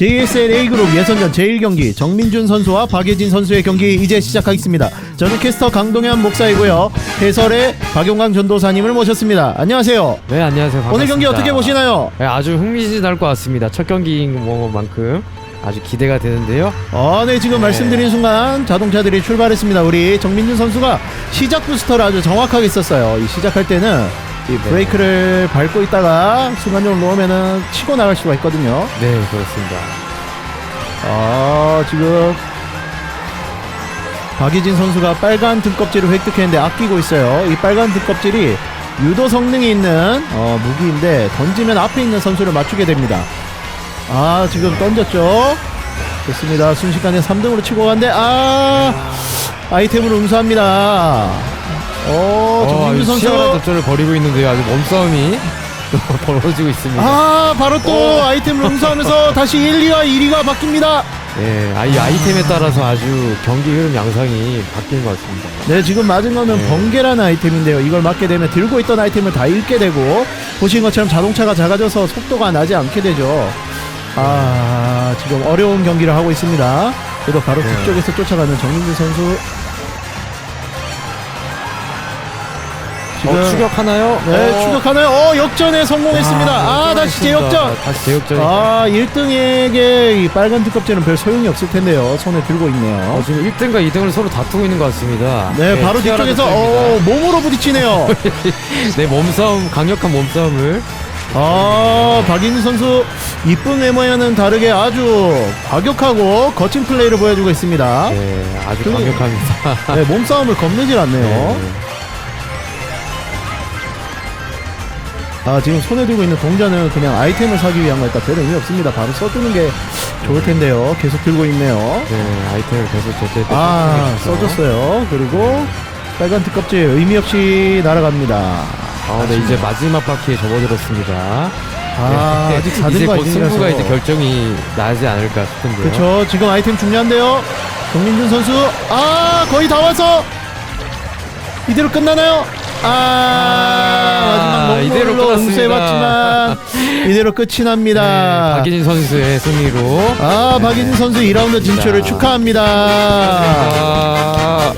JSL A그룹 예선전 제1경기 정민준 선수와 박예진 선수의 경기 이제 시작하겠습니다. 저는 캐스터 강동현 목사이고요. 해설에 박용광 전도사님을 모셨습니다. 안녕하세요. 네 안녕하세요. 반갑습니다. 오늘 경기 어떻게 보시나요? 네, 아주 흥미진진할 것 같습니다. 첫 경기인 만큼 아주 기대가 되는데요. 어, 네, 지금 말씀드린 순간 자동차들이 출발했습니다. 우리 정민준 선수가 시작 부스터를 아주 정확하게 썼어요. 이 시작할 때는 이 브레이크를 밟고 있다가 순간적으로 놓으면은 치고 나갈 수가 있거든요. 네 그렇습니다. 아, 지금 박희진 선수가 빨간 등껍질을 획득했는데 아끼고 있어요. 이 빨간 등껍질이 유도 성능이 있는 어, 무기인데 던지면 앞에 있는 선수를 맞추게 됩니다. 아, 지금 던졌죠. 좋습니다. 순식간에 3등으로 치고 가는데 아, 아이템을 응수합니다. 어, 정민규 아주 치열한 선수. 접전을 벌이고 있는데요. 아주 몸싸움이 또 벌어지고 있습니다. 아, 바로 또 어. 아이템을 응수하면서 다시 1, 2와 1위가 바뀝니다. 네, 아, 이 아이템에 따라서 아주 경기 흐름 양상이 바뀌는 것 같습니다. 네, 지금 맞은 거는 네. 번개라는 아이템인데요. 이걸 맞게 되면 들고 있던 아이템을 다 잃게 되고 보신 것처럼 자동차가 작아져서 속도가 나지 않게 되죠. 아, 지금 어려운 경기를 하고 있습니다. 그래도 바로 네. 뒤쪽에서 쫓아가는 정민주 선수. 지금 어, 추격하나요? 네, 어. 추격하나요? 어, 역전에 성공했습니다. 아, 역전했습니다. 다시 재역전. 다시 재역전. 아, 1등에게 이 빨간 두껍지는 별 소용이 없을 텐데요. 손에 들고 있네요. 어, 지금 1등과 2등을 서로 다투고 있는 것 같습니다. 네, 바로 치열한 뒤쪽에서. 어, 몸으로 부딪히네요. 네, 몸싸움, 강력한 몸싸움을 아, 박인수 선수 이쁜 외모와는 다르게 아주 과격하고 거친 플레이를 보여주고 있습니다. 네, 아주 그- 강력합니다. 네, 몸싸움을 겁내질 않네요. 네. 아, 지금 손에 들고 있는 동전은 그냥 아이템을 사기 위한 거니까 별 의미 없습니다. 바로 써주는 게 좋을 텐데요. 계속 들고 있네요. 네, 아이템을 계속 제때 아, 써줬어요. 그리고 빨간 특껍질 의미 없이 날아갑니다. 아, 네, 이제 마지막 바퀴에 접어들었습니다. 아, 네, 아직 이제 4등과 곧 2등이라서. 승부가 이제 결정이 나지 않을까 싶은데요. 그렇죠. 지금 아이템 중요한데요. 정민준 선수, 아 거의 다 와서 이대로 끝나나요? 아, 마지막 이대로 농구로 끝났습니다. 응수해봤지만 이대로 끝이 네, 납니다. 박인진 선수의 승리로 아 박인진 선수 2라운드 진출을 자. 축하합니다. 아,